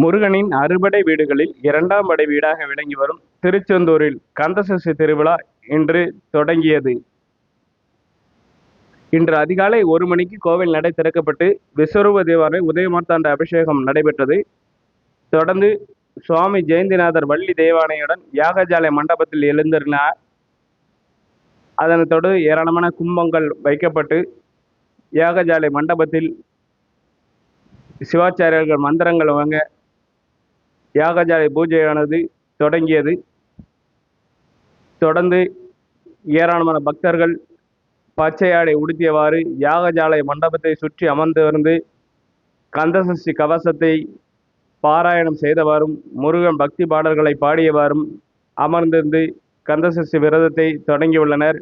முருகனின் அறுபடை வீடுகளில் இரண்டாம் படை வீடாக விளங்கி வரும் திருச்செந்தூரில் கந்தசஷ்டி திருவிழா இன்று தொடங்கியது. இன்று அதிகாலை ஒரு மணிக்கு கோவில் நடை திறக்கப்பட்டு விஸ்வரூப தேவாலய உதயமார்த்தாண்ட அபிஷேகம் நடைபெற்றது. தொடர்ந்து சுவாமி ஜெயந்திநாதர் வள்ளி தேவானையுடன் யாகஜாலை மண்டபத்தில் எழுந்திருந்தார் அதனைத் தொடர்ந்து ஏராளமான கும்பங்கள் வைக்கப்பட்டு யாகஜாலை மண்டபத்தில் சிவாச்சாரியர்கள் மந்திரங்கள் வாங்க யாகஜாலை பூஜையானது தொடங்கியது. தொடர்ந்து ஏராளமான பக்தர்கள் பச்சை ஆடை உடுத்தியவாறு யாகஜாலை மண்டபத்தை சுற்றி அமர்ந்திருந்து கந்தசஷ்டி கவசத்தை பாராயணம் செய்தவாறும் முருகன் பக்தி பாடல்களை பாடியவாறும் அமர்ந்திருந்து கந்தசஷ்டி விரதத்தை தொடங்கியுள்ளனர்.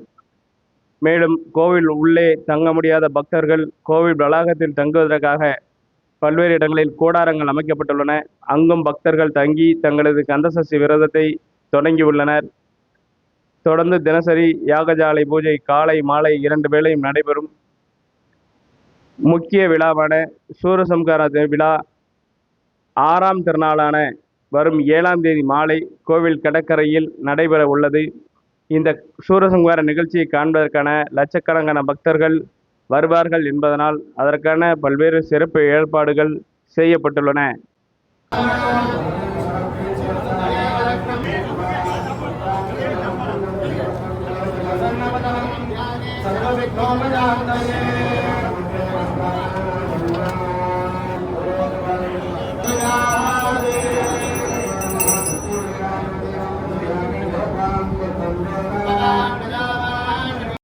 மேலும் கோவில் உள்ளே தங்க முடியாத பக்தர்கள் கோவில் வளாகத்தில் தங்குவதற்காக பல்வேறு இடங்களில் கூடாரங்கள் அமைக்கப்பட்டுள்ளன. அங்கும் பக்தர்கள் தங்கி தங்களது கந்தசஷ்டி விரதத்தை தொடங்கியுள்ளனர் தொடர்ந்து தினசரி யாகஜாலை பூஜை காலை மாலை இரண்டு வேளையும் நடைபெறும். முக்கிய விழாவான சூரசம்கார விழா ஆறாம் திருநாளான வரும் ஏழாம் தேதி மாலை கோவில் கடற்கரையில் நடைபெற உள்ளது. இந்த சூரசம்ஹார நிகழ்ச்சியை காண்பதற்கான லட்சக்கணக்கான பக்தர்கள் வருவார்கள் என்பதனால் அதற்கான பல்வேறு சிறப்பு ஏற்பாடுகள் செய்யப்பட்டுள்ளன सर्वविघ्नोपशान्तये